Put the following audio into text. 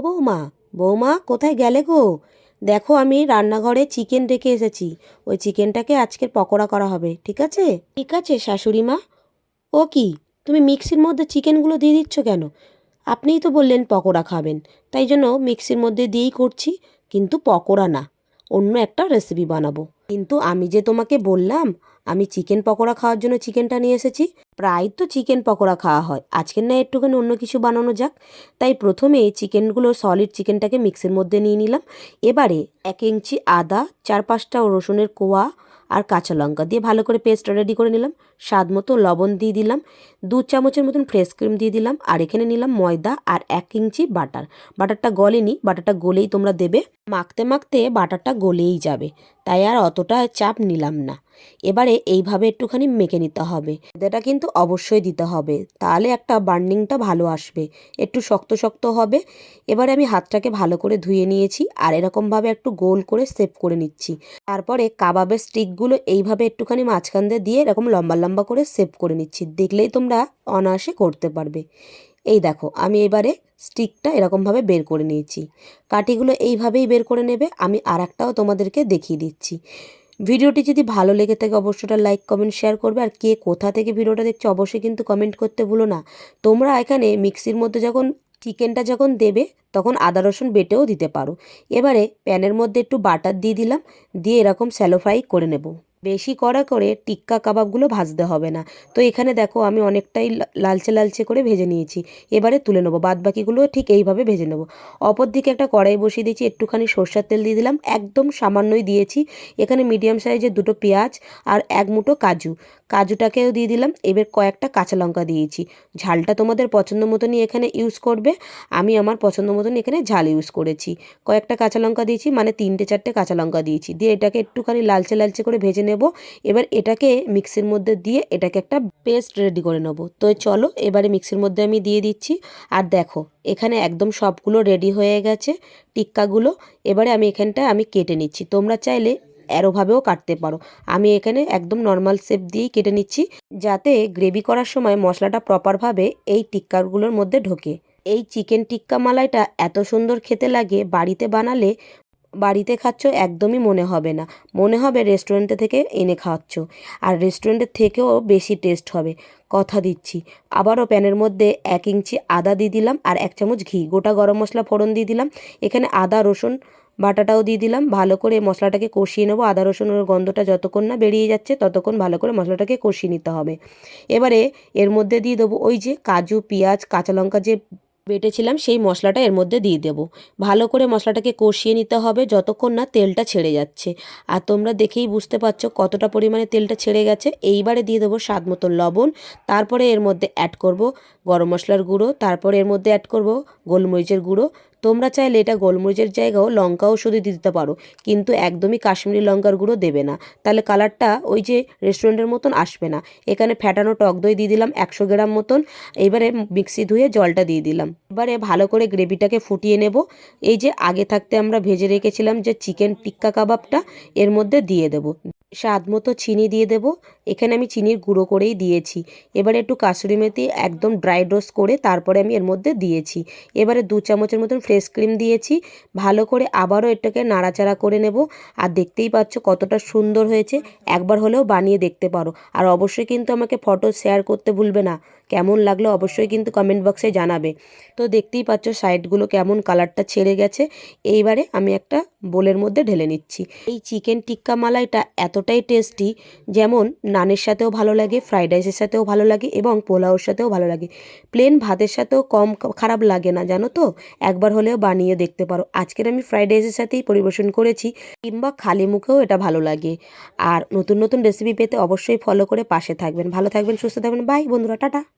বৌমা বৌমা, কোথায় গেলে গো? দেখো আমি রান্নাঘরে চিকেন রেখে এসেছি। ওই চিকেনটাকে আজকের পকোড়া করা হবে, ঠিক আছে? ঠিক আছে শাশুড়ি মা। ও কি, তুমি মিক্সির মধ্যে চিকেনগুলো দিয়ে দিচ্ছ কেন? আপনিই তো বললেন পকোড়া খাবেন, তাই জন্য মিক্সির মধ্যে দিয়েই করছি, কিন্তু পকোড়া না। অন্য একটা রেসিপি বানাবো। কিন্তু আমি যে তোমাকে বললাম আমি চিকেন পকোড়া খাওয়ার জন্য চিকেনটা নিয়ে এসেছি। প্রায় তো চিকেন পকোড়া খাওয়া হয়। আজকের না একটুখানি অন্য কিছু বানানো যাক। তাই প্রথমে চিকেনগুলো সলিড চিকেনটাকে মিক্সির মধ্যে নিয়ে নিলাম। এবারে এক ইঞ্চি আদা, চার পাঁচটা রসুনের কোয়া আর কাঁচা লঙ্কা দিয়ে ভালো করে পেস্ট রেডি করে নিলাম। স্বাদ মতো লবণ দিয়ে দিলাম। দু চামচের মতন ফ্রেশ ক্রিম দিয়ে দিলাম। আর এখানে নিলাম ময়দা আর এক ইঞ্চি বাটার। বাটারটা গলেনি, বাটারটা গলেই তোমরা দেবে। মাখতে মাখতে বাটারটা গলেই যাবে। তাই আর অতটা চাপ নিলাম না। এবারে এইভাবে একটুখানি মেখে নিতে হবে। ময়দাটা কিন্তু অবশ্যই দিতে হবে। তাহলে একটা বার্নিংটা ভালো আসবে। একটু শক্ত শক্ত হবে। এবারে আমি হাতটাকে ভালো করে ধুয়ে নিয়েছি আর এরকমভাবে একটু গোল করে সেভ করে নিচ্ছি। তারপরে কাবাবের স্টিকগুলো এইভাবে একটুখানি মাঝখান দিয়ে দিয়ে এরকম লম্বা লম্বা করে সেভ করে নিচ্ছি। দেখলেই তোমরা অনায়াসে করতে পারবে। এই দেখো, আমি এবারে স্টিকটা এরকমভাবে বের করে নিয়েছি। কাঠিগুলো এইভাবেই বের করে নেবে, আমি আর একটাও তোমাদেরকে দেখিয়ে দিচ্ছি। ভিডিওটি যদি ভালো লেগে থাকে অবশ্যটা লাইক কমেন্ট শেয়ার করবে। আর কে কোথা থেকে ভিডিওটা দেখছ, অবশ্যই কিন্তু কমেন্ট করতে ভুলো না। তোমরা এখানে মিক্সির মধ্যে যখন চিকেনটা যখন দেবে, তখন আদা, রসুন বেটেও দিতে পারো। এবারে প্যানের মধ্যে একটু বাটার দিয়ে দিলাম, দিয়ে এরকম স্যালো ফ্রাই করে নেব। বেশি কড়া করে টিক্কা কাবাবগুলো ভাজতে হবে না। তো এখানে দেখো আমি অনেকটাই লালচে লালচে করে ভেজে নিয়েছি। এবারে তুলে নেব বাদ বাকিগুলো ঠিক এইভাবে ভেজে নেব। অপর দিকে একটা কড়াই বসিয়ে দিয়েছি, একটুখানি সর্ষার তেল দিয়ে দিলাম, একদম সামান্যই দিয়েছি। এখানে মিডিয়াম সাইজের দুটো পেঁয়াজ আর এক মুঠো কাজু। কাজুটাকেও দিয়ে দিলাম, এবার কয়েকটা কাঁচা লঙ্কা দিয়েছি। ঝালটা তোমাদের পছন্দ মতনই এখানে ইউজ করবে, আমি আমার পছন্দ মতন এখানে ঝাল ইউজ করেছি। কয়েকটা কাঁচা লঙ্কা দিয়েছি মানে তিনটে চারটে কাঁচা লঙ্কা দিয়েছি। দিয়ে এটাকে একটুখানি লালচে লালচে করে ভেজে নেব। এবার এটাকে মিক্সির মধ্যে দিয়ে এটাকে একটা পেস্ট রেডি করে নেব। তো চলো এবারে মিক্সির মধ্যে আমি দিয়ে দিচ্ছি। আর দেখো, এখানে একদম সবগুলো রেডি হয়ে গেছে টিক্কাগুলো। এবারে আমি এখানটায় আমি কেটে নিচ্ছি। তোমরা চাইলে অ্যারোভাবেও কাটতে পারো। আমি এখানে একদম নর্মাল শেপ দিয়েই কেটে নিচ্ছি যাতে গ্রেভি করার সময় মশলাটা প্রপারভাবে এই টিক্কাগুলোর মধ্যে ঢোকে। এই চিকেন টিক্কা মালাইটা এত সুন্দর খেতে লাগে, বাড়িতে বানালে বাড়িতে খাচ্ছ একদমই মনে হবে না। মনে হবে রেস্টুরেন্টে থেকে এনে খাওয়াচ্ছ আর রেস্টুরেন্টের থেকেও বেশি টেস্ট হবে। কথা দিচ্ছি। আবারও প্যানের মধ্যে এক ইঞ্চি আদা দিয়ে দিলাম আর এক চামচ ঘি। গোটা গরম মশলা ফোড়ন দিয়ে দিলাম। এখানে আদা, রসুন বাটাটাও দিয়ে দিলাম। ভালো করে মশলাটাকে কষিয়ে নেব। আদা রসুনের গন্ধটা যতক্ষণ না বেরিয়ে যাচ্ছে ততক্ষণ ভালো করে মশলাটাকে কষিয়ে নিতে হবে। এবারে এর মধ্যে দিয়ে দেবো ওই যে কাজু, পেঁয়াজ, কাঁচা লঙ্কা যে বেটেছিলাম, সেই মশলাটা এর মধ্যে দিয়ে দেবো। ভালো করে মশলাটাকে কষিয়ে নিতে হবে যতক্ষণ না তেলটা ছেড়ে যাচ্ছে। আর তোমরা দেখেই বুঝতে পারছ কতটা পরিমাণে তেলটা ছেড়ে গেছে। এইবারে দিয়ে দেবো স্বাদ মতো লবণ। তারপরে এর মধ্যে অ্যাড করব গরম মশলার গুঁড়ো। তারপরে এর মধ্যে অ্যাড করব গোলমরিচের গুঁড়ো। তোমরা চাইলে এটা গোলমরিচের জায়গাও লঙ্কাও শুধু দিতে পারো, কিন্তু একদমই কাশ্মীরি লঙ্কার গুঁড়ো দেবে না। তাহলে কালারটা ওই যে রেস্টুরেন্টের মতন আসবে না। এখানে ফ্যাটানো টক দই দিয়ে দিলাম একশো গ্রাম মতন। এবারে মিক্সি ধুয়ে জলটা দিয়ে দিলাম। এবারে ভালো করে গ্রেভিটাকে ফুটিয়ে নেব। এই যে আগে থাকতে আমরা ভেজে রেখেছিলাম যে চিকেন টিক্কা কাবাবটা, এর মধ্যে দিয়ে দেব। স্বাদ মতো চিনি দিয়ে দেব। এখানে আমি চিনির গুঁড়ো করেই দিয়েছি। এবারে একটু কাসুরি মেথি একদম ড্রাই রোস্ট করে তারপরে আমি এর মধ্যে দিয়েছি। এবারে দু চামচের মতন ফ্রেশ ক্রিম দিয়েছি। ভালো করে আবারও এটাকে নাড়াচাড়া করে নেব। আর দেখতেই পাচ্ছ কতটা সুন্দর হয়েছে। একবার হলেও বানিয়ে দেখতে পারো। আর অবশ্যই কিন্তু আমাকে ফটো শেয়ার করতে ভুলবে না। কেমন লাগল অবশ্যই কিন্তু কমেন্ট বক্সে জানাবে। তো দেখতেই পাচ্ছ সাইডগুলো কেমন কালারটা ছেড়ে গেছে। এইবারে আমি একটা বোলের মধ্যে ঢেলে নিচ্ছি। এই চিকেন টিক্কা মালাইটা এতটাই টেস্টি, যেমন নানের সাথেও ভালো লাগে, ফ্রাইড রাইসের সাথেও ভালো লাগে এবং পোলাওর সাথেও ভালো লাগে। প্লেন ভাতের সাথেও কম খারাপ লাগে না, জানো তো? একবার হলেও বানিয়ে দেখতে পারো। আজকের আমি ফ্রাইড রাইসের সাথেই পরিবেশন করেছি, কিংবা খালি মুখেও এটা ভালো লাগে। আর নতুন নতুন রেসিপি পেতে অবশ্যই ফলো করে পাশে থাকবেন। ভালো থাকবেন, সুস্থ থাকবেন। বাই বন্ধুরা, টাটা।